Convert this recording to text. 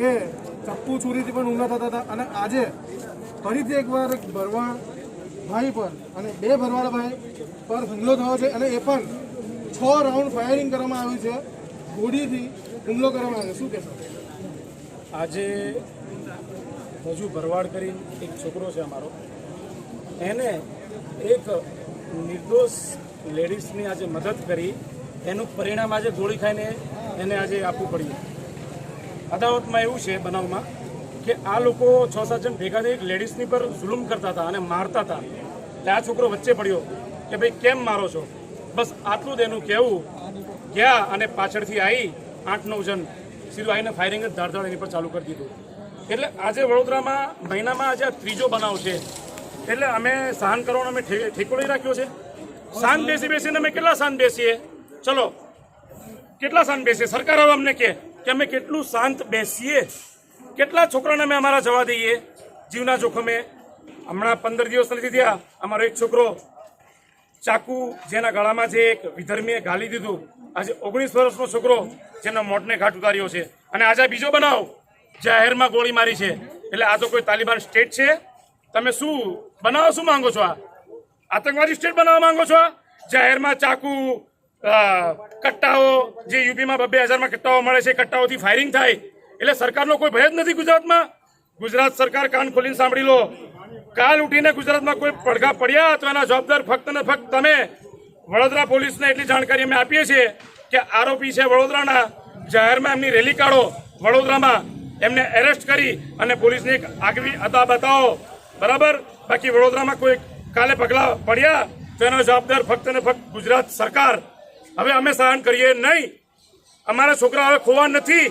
કે ચપ્પુ છુરીથી પણ હુમલા થતા હતા. અને આજે ફરીથી એકવાર એક ભરવાડ ભાઈ પર અને બે ભરવાડ ભાઈ પર હુમલો થયો છે અને એ પણ છ રાઉન્ડ ફાયરિંગ કરવામાં આવ્યું છે. ગોળીથી હુમલો કરવામાં આવ્યો શું કહેશો? આજે હજુ ભરવાડ કરી એક છોકરો છે અમારો. એને એક નિર્દોષ લેડીઝની આજે મદદ કરી. એનું પરિણામ આજે ગોળી ખાઈને એને આજે આપવું પડ્યું. અદાવતમાં એવું છે બનાવમાં કે આ લોકો છ સાત જણ ભેગા થઈ એક લેડીઝની પર જુલુમ કરતા હતા અને મારતા હતા. એટલે આ છોકરો વચ્ચે પડ્યો કે ભાઈ, કેમ મારો છો? બસ આટલું જ એનું કહેવું. ગયા અને પાછળથી આવી આઠ નવ જણ. સીધું આવીને ફાયરિંગ જ ધાડધાડ એની પર ચાલુ કરી દીધું. એટલે આજે વડોદરામાં મહિનામાં આજે ત્રીજો બનાવ છે. એટલે અમે સહન કરવાનો અમે ઠેકો લઈ રાખ્યો છે. શાંત બેસી બેસીને અમે કેટલા શાંત બેસીએ? ચલો કેટલા શાંત બેસીએ? સરકાર હવે અમને કહે કે અમે કેટલું શાંત બેસીએ. કેટલા છોકરાને અમે અમારા જવા દઈએ જીવના જોખમે? હમણાં પંદર દિવસ નથી થયા અમારો એક છોકરો ચાકુ, જેના ગળામાં જે એક વિધર્મીએ ગાલી દીધું. આજે ઓગણીસ વર્ષનો છોકરો જેના મોટને ઘાટ ઉતાર્યો છે. અને આજે બીજો બનાવ, જાહેરમાં ગોળી મારી છે. એટલે આ તો કોઈ તાલિબાન સ્ટેટ છે. તમે શું બનાવવા શું માંગો છો આ? આતંકવાદી સ્ટેટ બનાવવા માંગો છો? જાહેરમાં ચાકુ કટ્ટાઓ જે યુપીમાં બબે હજારમાં કટ્ટાઓ મળે છે કટ્ટાઓથી ફાયરિંગ થાય. એટલે સરકારનો કોઈ ભય જ નથી ગુજરાતમાં? ગુજરાત સરકાર કાન ખોલીને સાંભળી લો. કાલ ઉઠીને ગુજરાતમાં કોઈ પડઘા પડ્યા તો એના જવાબદાર ફક્ત ને ફક્ત તમે. વડોદરા પોલીસને એટલી જાણકારી અમે આપીએ છીએ કે આરોપી છે વડોદરાના. જાહેરમાં એમની રેલી કાઢો. વડોદરામાં એમને એરેસ્ટ કરી અને પોલીસને એક આગવી અદા બતાવો. બરાબર? બાકી વડોદરામાં કોઈ કાલે પગલાં પડ્યા તો એનો જવાબદાર ફક્ત ને ફક્ત ગુજરાત સરકાર. હવે અમે સહન કરીએ નહીં અમારા છોકરા હવે ખોવા નથી